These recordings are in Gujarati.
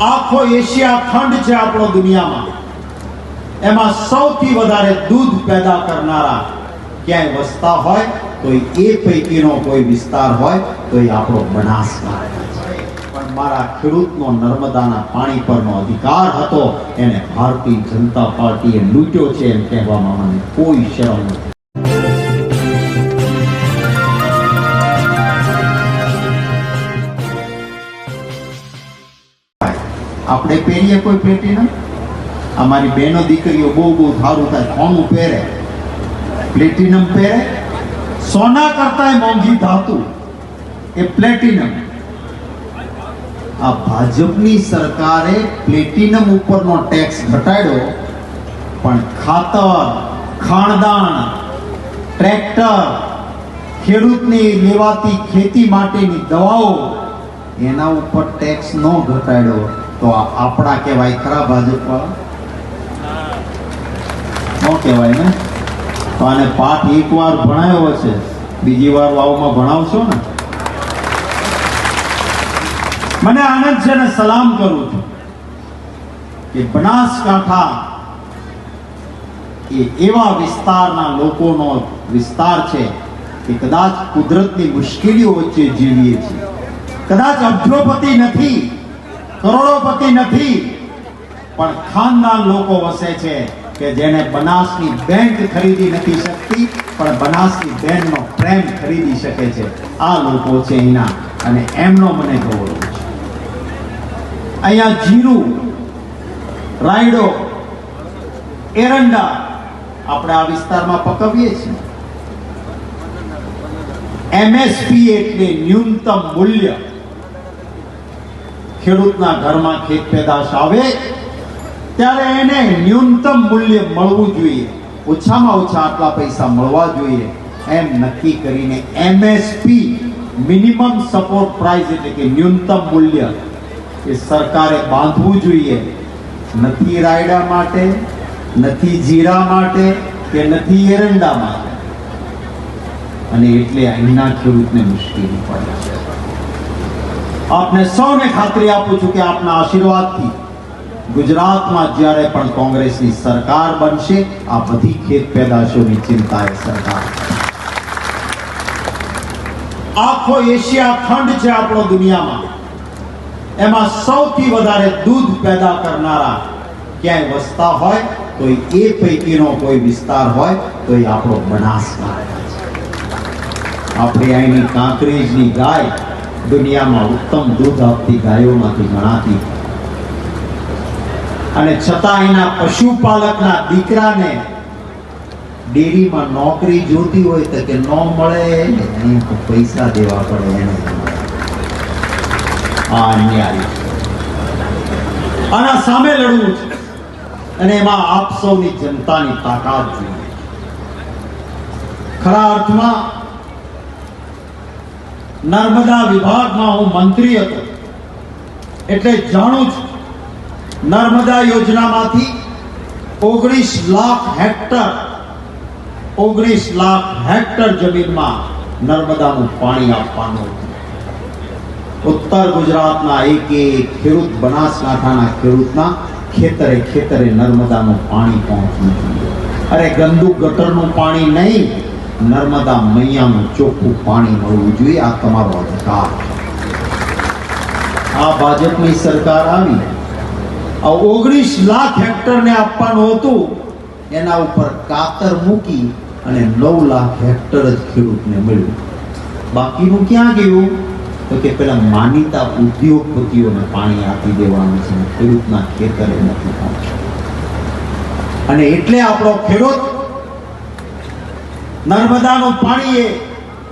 આખો એશિયા ખંડ છે આપણો દુનિયામાં. એમાં સૌથી વધારે દૂધ પેદા કરનારા ક્યાંય વસતા હોય, તો એ પૈકીનો કોઈ વિસ્તાર હોય, તો એ આપણો બનાસકાંઠા પણ મારા ખેડૂતનો નર્મદાના પાણી પરનો અધિકાર હતો, એને ભારતીય જનતા પાર્ટીએ લૂંટ્યો છે એમ કહેવામાં મને કોઈ શરમ નથી. આપણે પહેરીએ કોઈ પ્લેટિનમ અમારી બહેનો દીકરીઓ બહુ બહુ સારું થાય. કોનું પહેરે? પ્લેટિનમ પહેરે? સોના કરતાંય મોંઘી ધાતુ. એ પ્લેટિનમ. આ ભાજપની સરકારે પ્લેટિનમ ઉપરનો ટેક્સ ઘટાડ્યો, પણ ખાતર ખાણદાણ ટ્રેક્ટર, ખેડૂતની લેવાતી ખેતી માટેની દવાઓ, એના ઉપર ટેક્સ ન ઘટાડ્યો. તો આપણા કહેવાય ખરા ભાજપ શું કહેવાય ને તો આને પાઠ એકવાર ભણાયો છે બીજી વાર વાવમાં ભણાવશો ને? મને આનંદ છે ને સલામ કરું છું કે બનાસકાંઠા એ એવા વિસ્તારના લોકોનો વિસ્તાર છે કે કદાચ કુદરતની મુશ્કેલીઓ વચ્ચે જીવીએ છીએ. કદાચ અબજોપતિ નથી કરોડોપતિ નથી. પણ ખાનદાન લોકો વસે છે કે જેને બનાસની બેંક ખરીદી નથી શકતી, પણ બનાસની બેનનો પ્રેમ ખરીદી શકે છે. આ લોકો છે અહીંના અને એમનો મને ગૌરવ છે. અહીંયા જીરું, રાયડો, એરંડા આપણે આ વિસ્તારમાં પકવીએ છીએ. એમએસપી એટલે ન્યૂનતમ મૂલ્ય. ખેડૂતના ઘરમાં ખેત પેદાશ આવે, ત્યારે એને ન્યૂનતમ મૂલ્ય મળવું જોઈએ. ઓછામાં ઓછા આટલા પૈસા મળવા જોઈએ. એમ નક્કી કરીને એમએસપી મિનિમમ સપોર્ટ પ્રાઇસ એટલે કે ન્યૂનતમ મૂલ્ય એ સરકારે બાંધવું જોઈએ. નથી રાયડા માટે, નથી જીરા માટે કે નથી એરંડા માટે. અને એટલે અહીંના ખેડૂતને મુશ્કેલી પડે છે. આપને સૌને ખાતરી આપું છું કે આપના આશીર્વાદથી ગુજરાતમાં જ્યારે પણ કોંગ્રેસની સરકાર બનશે, આ બધી ખેત પેદાશોની ચિંતા એ સરકાર. આખો એશિયા ખંડ છે આપણો દુનિયામાં. એમાં સૌથી વધારે દૂધ પેદા કરનારા ક્યાંય વસતા હોય, તો એ પૈકીનો કોઈ વિસ્તાર હોય, તો એ આપણો બનાસકાંઠા છે. આપણે અહીંની કાંકરેજની ગાય દુનિયામાં ઉત્તમ દૂધ આપતી ગાયોમાંથી ગણાતી. અને છતાં એના પશુપાલકના દીકરાને ડેરીમાં નોકરી જોતી હોય તો કે ન મળે તો પૈસા દેવા પડે એને. આ અન્યાય. આના સામે લડવું છે. અને એમાં આપ સૌની જનતાની તાકાત જોઈએ. ખરા અર્થમાં નર્મદા વિભાગમાં હું મંત્રી હતો. એટલે જાણું છું નર્મદા યોજનામાંથી ઓગણીસ લાખ હેક્ટર, ઓગણીસ લાખ હેક્ટર જમીનમાં નર્મદાનું પાણી આપવાનું ઉત્તર ગુજરાતના એક એક ખેડૂત, બનાસકાંઠાના ખેડૂતના ખેતરે ખેતરે નર્મદાનું પાણી જોઈએ અરે ગંદુ ગટરનું પાણી નહીં. નર્મદા મૈયાનું ચોખ્ખું પાણી મળવું જોઈએ. આ તમારો અધિકાર આ ભાજપની સરકાર આવી. ઓગણીસ લાખ હેક્ટરને આપવાનું હતું. એના ઉપર કાતર મૂકી અને નવ લાખ હેક્ટર જ ખેડૂતને મળ્યું. બાકીનું ક્યાં ગયું? તો કે પેલા માનીતા ઉદ્યોગપતિઓને પાણી આપી દેવાનું છે ખેડૂતના ખેતરે નથી અને એટલે આપણો ખેડૂત નર્મદાનું પાણી એ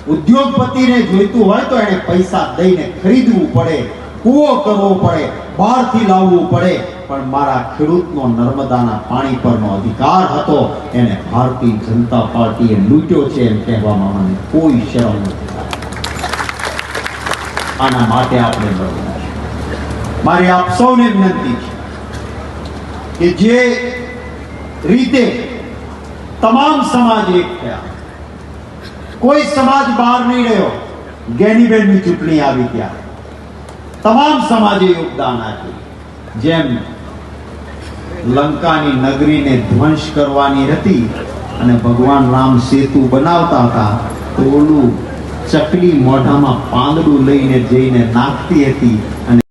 ઉદ્યોગપતિને જોઈતું હોય તો એને પૈસા દઈને ખરીદવું પડે, કૂવો કરવો પડે, બહારથી લાવવું પડે પણ મારા ખેડૂતનો નર્મદાના પાણી પરનો અધિકાર હતો, એને ભારતીય જનતા પાર્ટીએ લૂંટ્યો છે એમ કહેવામાં મને કોઈ શરમ નથી આના માટે આપણે લડવું. મારી આપ સૌને વિનંતી છે કે જે રીતે તમામ સમાજ એક થયા કોઈ સમાજ બહાર નહીં રહ્યો. ગેનીબેનની ચૂંટણી આવી ત્યારે. તમામ સમાજે યોગદાન આપ્યું. જેમ લંકાની નગરીને ધ્વંસ કરવાની હતી અને ભગવાન રામ સેતુ બનાવતા હતા, તો ઓલું ચકલી મોઢામાં પાંદડું લઈને જઈને નાખતી હતી અને